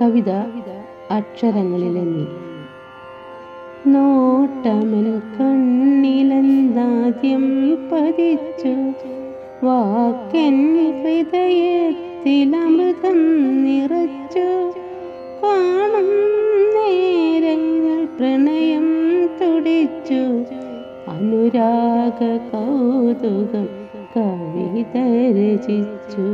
കവിത അക്ഷരങ്ങളിലെ നീ നോട്ടമൻ കണ്ണിലെന്താദ്യം പതിച്ചു. വാക്കൻ ഹൃദയത്തിലമൃതം നിറച്ചു. കാണും നേരങ്ങൾ പ്രണയം തുടിച്ചു. അനുരാഗ കൗതുകം കവിത രചിച്ചു.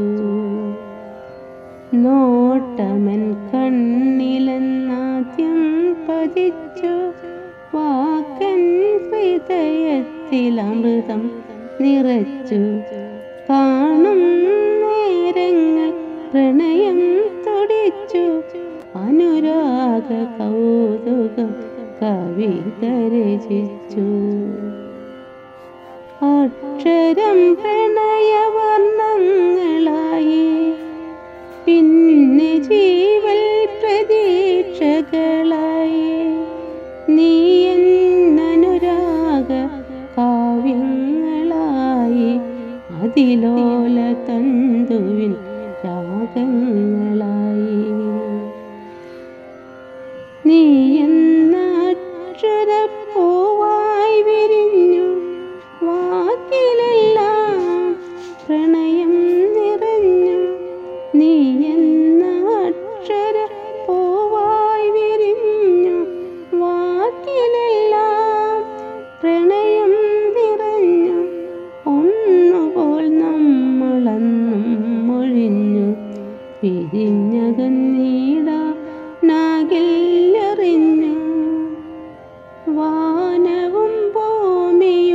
നോട്ടമൻ കണ്ണിലെന്നാദ്യം പതിച്ചു. വാക്കൻ ഹൃദയത്തിലമൃതം നിറച്ചു. കാണും നേരങ്ങൾ പ്രണയം തുടിച്ചു. അനുരാഗ കൗതുകം കവിത രചിച്ചു. ജീവൽ പ്രതീക്ഷകളായി നീ എന്നനുരാഗ കാവ്യങ്ങളായി അതിലോല തന്തുവിൻ രാഗങ്ങളായി പിരിഞ്ഞകന്നീട നാകില്ലറിഞ്ഞു വാനവും ഭൂമിയുമെന്നതുപോലെ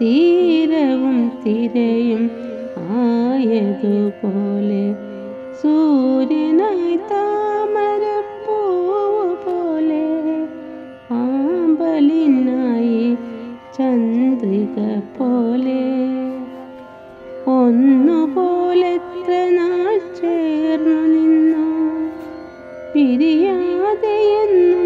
തീരവും തിരയും ആയതുപോലെ സൂര്യനായി താമരപ്പൂവ് പോലെ ആമ്പലിനായി ചന്ദ്രിക പോലെ ഒന്നുപോലെത്ര നാൾ ചേർന്നു നിന്നു? പിരിയാതെയെന്നും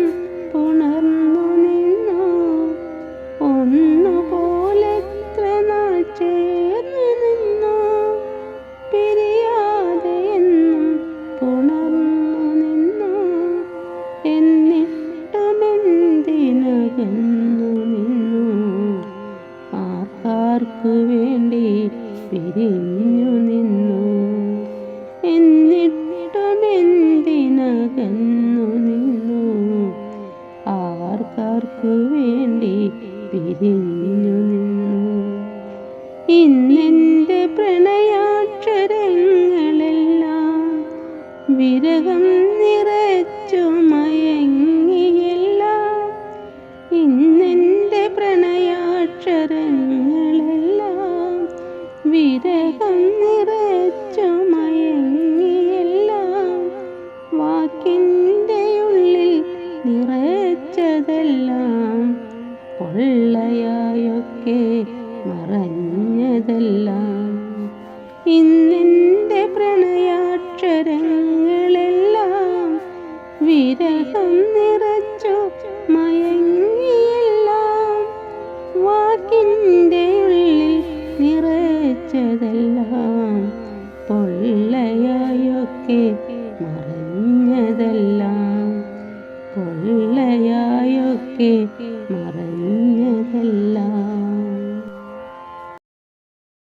പിരിഞ്ഞു നിന്നു. ഇന്നെന്റെ പ്രണയാക്ഷരങ്ങളെല്ലാം വിരഹം നിറച്ചു മയങ്ങിയെല്ലാം. ഇന്നെന്റെ പ്രണയാക്ഷരങ്ങളെല്ലാം വിരഹം നിറച്ചു മയങ്ങിയെല്ലാം. വാക്കിന്റെ ഉള്ളിൽ നിറച്ചതെല്ലാം പൊള്ളയായൊക്കെ മറഞ്ഞതെല്ലാം. ഇന്നെന്റെ പ്രണയാക്ഷരങ്ങളെല്ലാം വിരഹം നിറച്ചു മയങ്ങിയെല്ലാം. വാക്കിന്റെ ഉള്ളിൽ നിറച്ചതെല്ലാം പൊള്ളയായൊക്കെ മറഞ്ഞതെല്ലാം. പൊള്ളയായൊക്കെ